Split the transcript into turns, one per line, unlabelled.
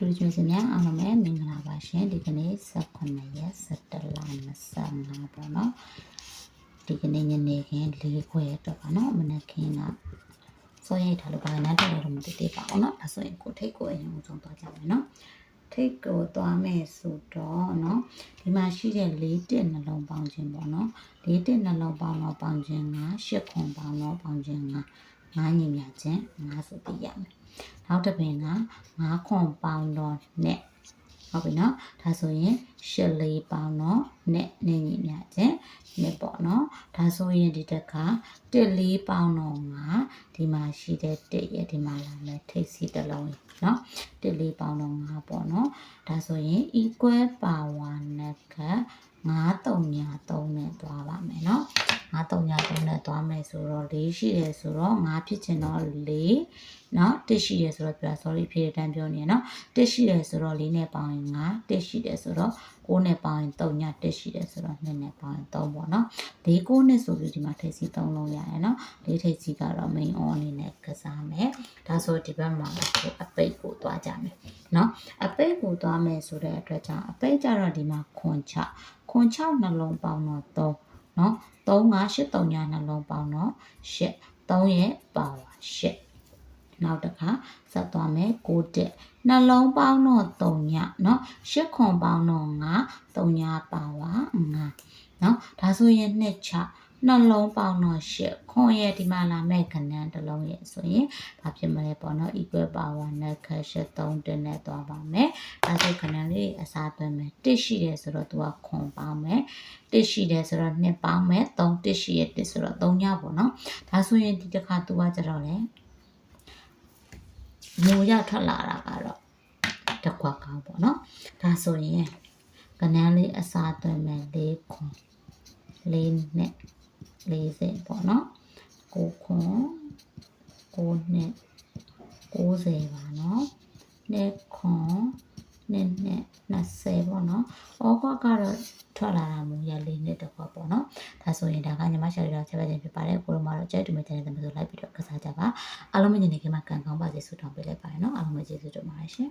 တူတူချင်းများအားလုံးပဲမင်္ဂလာပါရှင်ဒီကနေ့18ရက်17လ25ပေါ့နော်ဒီကနေ့ညနေခင်း၄ခွဲတော့ပါနော်မနက်ခင်းကစောရိတ်ထားလို့ပါနဲ့တော့တော့မသိသေးပါဘူးနော်ဒါဆိုရင်ကိုထိတ်ကိုအရင်ဦးဆုံးသွားကြမယ်နော်ထိတ်ကိုသွားမယ်ဆိုတော့เนาะဒီမှာရှိတဲ့၄တက်နှလုံးပေါင်းခြင်းပေါ့နော်၄တက်နှလုံးပေါင်းတော့ပေါင်းခြင်းက၈ခွန်ပေါင်းတော့ပေါင်းခြင်းက9ညီမြခြင်း9ဆိုပြရမယ် နောက်တစ်ပင်က9ခွန်ပေါင်းတော့နဲ့ဟုတ်ပြီနော်ဒါဆိုရင်၈လေးပေါင်းတော့နဲ့နဲ့ညီမြခြင်းနဲ့ပေါ့နော်ဒါဆိုရင်ဒီတက်ကတစ်လေးပေါင်းတော့ငါဒီမှာရှိတဲ့တစ်ရဲ့ဒီမှာလာမယ်ထိပ်စီတစ်လုံးရေနော်တစ်လေးပေါင်းတော့ငါပေါ့နော်ဒါဆိုရင် equal power နဲ့က9 3ညာ3နဲ့သွားပါမယ်နော် 9 3ညာ3နဲ့သွားမယ်ဆိုတော့၄ရှိတယ်ဆိုတော့9ဖြစ်ချင်တော့4เนาะ1ရှိတယ်ဆိုတော့ပြော sorry ဖြည့်တဲ့တန်းပြောနေเนาะ1ရှိတယ်ဆိုတော့4နဲ့ပေါင်းရင်9 1ရှိတယ်ဆိုတော့6နဲ့ပေါင်းရင်3ည1ရှိတယ်ဆိုတော့2နဲ့ပေါင်းရင်3ပေါ့เนาะ၄9နဲ့ဆိုပြီးဒီမှာထိပ်စီ3လုံးရတယ်เนาะ၄ထိပ်စီကတော့ main on အနေနဲ့ကစားမယ်ဒါဆိုဒီဘက်မှာကိုအပိတ်ကိုသွားကြမယ်เนาะအပိတ်ကိုသွားမယ်ဆိုတဲ့အတွက်ကြောင့်အပိတ်ကြတော့ဒီမှာခွန်6ခွန်6နှလုံးပေါင်းတော့3 နော်3 5 8 3ညနှလုံးပေါင်းတော့8 3ရဲ့ပါဝါ8နောက်တစ်ခါဆက်သွားမယ်6တက်နှလုံးပေါင်းတော့3ညနော်8ခွန်ပေါင်းတော့5 3ညပါဝါ5နော်ဒါဆိုရင်2ချ နှလုံးပေါင်းတော့8ခွန်ရဲ့ဒီမှာလာမဲ့ခဏန်းတစ်လုံးရဲ့ဆိုရင်ဘာဖြစ်မလဲပေါ့နော် equal power နဲ့ခက်8 3တက်နဲ့သွားပါမယ်ဒါဆိုခဏန်းလေးအစားသွင်းမယ်1ရှိတယ်ဆိုတော့သူကခွန်ပေါင်းမယ်1ရှိတယ်ဆိုတော့2ပေါင်းမယ်3 1ရှိရဲ့1ဆိုတော့3ညပေါ့နော်ဒါဆိုရင်ဒီတစ်ခါသူကကြတော့လေငိုရထွက်လာတာကတော့တစ်ခွက်ကောင်းပေါ့နော်ဒါဆိုရင်ကနန်းလေးအစားသွင်းမယ်၄ခွန်၄နဲ့ 40ပေါ့နော်9ခွန်9နဲ့90ပါနော်နဲ့ခွန်နဲ့နဲ့20ပေါ့နော်။ဩကွာကတော့ထွက်လာတာမျိုးရလေးနဲ့တော့ပေါ့နော်။ဒါဆိုရင်ဒါကညီမရှာရတော့ချက်ပဲတင်ဖြစ်ပါတယ်။ကိုလိုမှာတော့ကြိုက်တူမဲ့တဲ့တဲ့မျိုးလိုက်ပြီးတော့ကစားကြပါ။အားလုံးမညနေခင်းမှာကံကောင်းပါစေဆုတောင်းပေးလိုက်ပါတယ်နော်။အားလုံးပဲကျေးဇူးတင်ပါတယ်ရှင်